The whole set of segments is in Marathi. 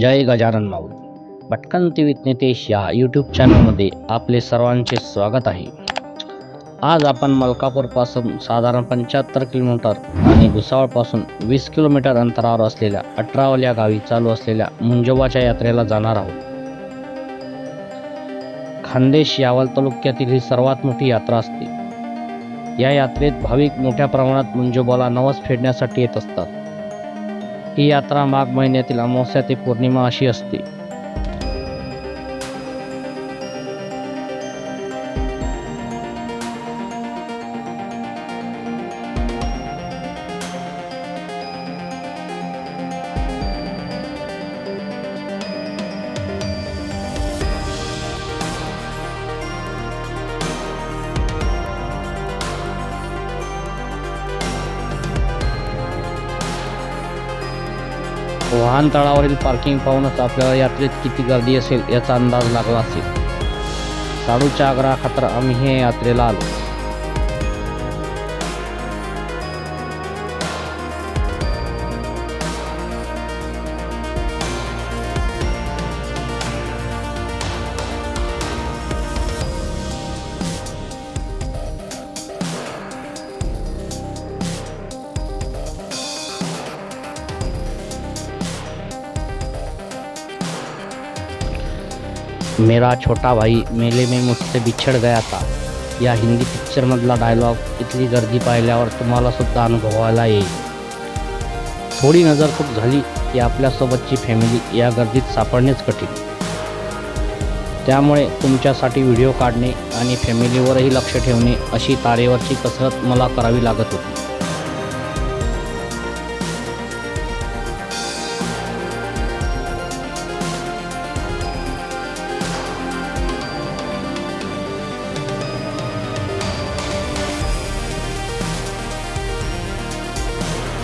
जय गजानन माऊली. भटकंती विथ नितेश या यूट्यूब चॅनलमध्ये आपले सर्वांचे स्वागत आहे. आज आपण मलकापूरपासून साधारण पंच्याहत्तर किलोमीटर आणि भुसावळपासून वीस किलोमीटर अंतरावर असलेल्या अठरावल या गावी चालू असलेल्या मुंजोबाच्या यात्रेला जाणार आहोत. खानदेश यावल तालुक्यातील ही सर्वात मोठी यात्रा असते. या यात्रेत भाविक मोठ्या प्रमाणात मुंजोबाला नवस फेडण्यासाठी येत असतात. ही यात्रा माघ महिन्यातील अमावस्या ते पौर्णिमा अशी असते. वाहनतळावरील पार्किंग पाहूनच आपल्याला यात्रेत किती गर्दी असेल याचा अंदाज लागला असेल. साडूच्या आग्रहाखातर आम्ही हे यात्रेला आलो. मेरा छोटा भाई मेले में मुझसे बिछड़ गया था। या हिंदी पिक्चरमधला डायलॉग इथली गर्दी पाहिल्यावर तुम्हाला सुद्धा अनुभवायला येईल। थोडी नजरफूक झाली की आपल्यासोबतची फॅमिली या गर्दीत सापडणेच कठीण। त्यामुळे तुमच्यासाठी व्हिडिओ काढणे आणि फॅमिलीवरही लक्ष ठेवणे अशी तारेवरची कसरत मला करावी लागत होती.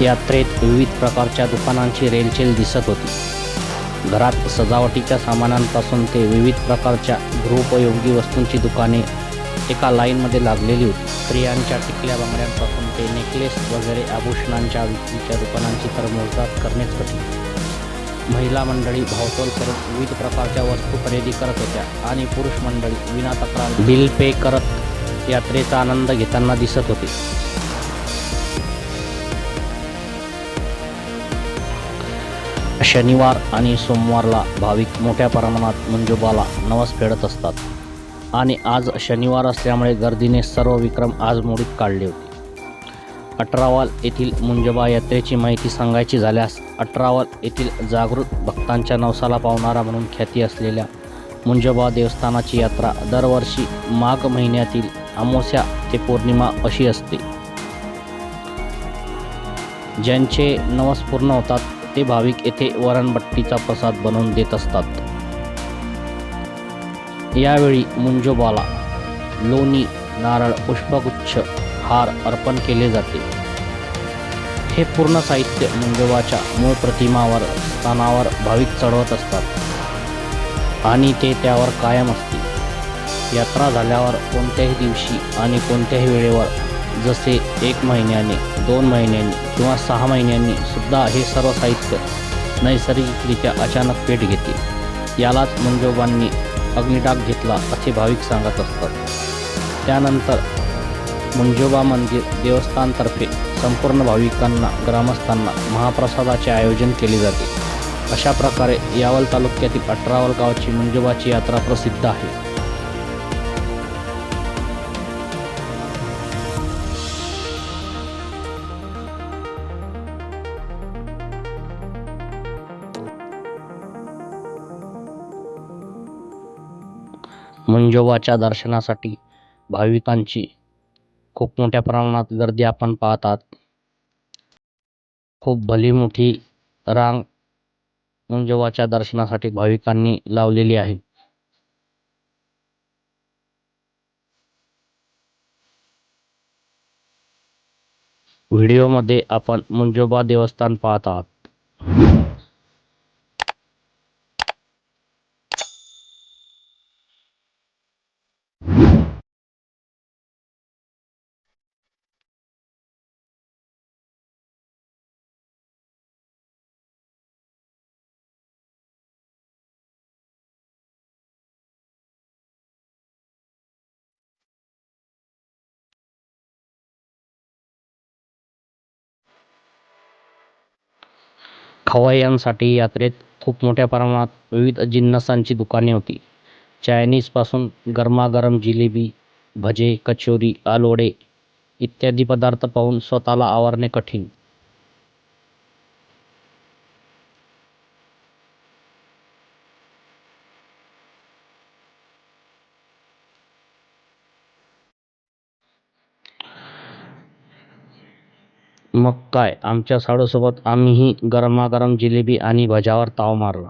यात्रेत विविध प्रकारच्या दुकानांची रेलचेल दिसत होती. घरात सजावटीच्या सामानांपासून ते विविध प्रकारच्या गृहोपयोगी वस्तूंची दुकाने एका लाईनमध्ये लागलेली होती. स्त्रियांच्या टिकल्या बांगड्यांपासून ते नेकलेस वगैरे आभूषणांच्या विक्रीच्या दुकानांची तर मोजदात करणेच कठीण. महिला मंडळी भावतोल करत विविध प्रकारच्या वस्तू खरेदी करत होत्या आणि पुरुष मंडळी विना तक्रार बिल पे करत यात्रेचा आनंद घेताना दिसत होते. शनिवार आणि सोमवारला भाविक मोठ्या प्रमाणात मंजूबाला नवस फेडत असतात. आणि आज शनिवार असल्यामुळे गर्दीने सर्व विक्रम आज मोडीत काढले होते. अठरावाल येथील मुंजबा यात्रेची माहिती सांगायची झाल्यास अठरावाल येथील जागृत भक्तांच्या नवसाला पावणारा म्हणून ख्याती असलेल्या मुंजबा देवस्थानाची यात्रा दरवर्षी माघ महिन्यातील अमावस्या ते पौर्णिमा अशी असते. ज्यांचे नवस पूर्ण होतात ते भाविक येथे वरणबट्टीचा प्रसाद बनवून देत असतात. यावेळी मुंजोबाला लोणी नारळ पुष्पगुच्छ हार अर्पण केले जाते. हे पूर्ण साहित्य मुंजोबाच्या मूळ प्रतिमावर स्थानावर भाविक चढवत असतात. आणि ते त्यावर कायम असते यात्रा झाल्यावर कोणत्याही दिवशी आणि कोणत्याही वेळेवर जसे एक महिन्याने दोन महिन्यांनी किंवा सहा महिन्यांनी सुद्धा हे सर्व साहित्य नैसर्गिकरित्या अचानक पेट घेते. यालाच मंजोबांनी अग्निडाग घेतला असे भाविक सांगत असतात. त्यानंतर मंजोबा मंदिर देवस्थानतर्फे संपूर्ण भाविकांना ग्रामस्थांना महाप्रसादाचे आयोजन केले जाते. अशा प्रकारे यावल तालुक्यातील अठरावल गावाची मंजोबाची यात्रा प्रसिद्ध आहे. मंजोबाच्या दर्शनासाठी भाविकांची खूप मोठ्या प्रमाणात गर्दी आपण पाहतात. खूप भली मोठी रांग मंजोबाच्या दर्शनासाठी भाविकांनी लावलेली आहे. व्हिडिओमध्ये आपण मुंजोबा देवस्थान पाहत आहात खवय्यांसाठी यात्रेत खूप मोठ्या प्रमाणात विविध जिन्नसांची दुकाने होती. चायनीजपासून गरमागरम जिलेबी भजे कचोरी आलूवडे इत्यादी पदार्थ पाहून स्वतःला आवरणे कठीण. मग काय? आमच्या साडूसोबत आम्हीही गरमागरम जिलेबी आणि भज्यावर ताव मारला.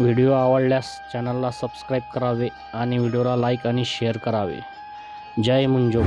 व्हिडिओ आवडल्यास चॅनलला सबस्क्राईब करावे आणि व्हिडिओला लाईक आणि शेअर करावे. जय मुंजो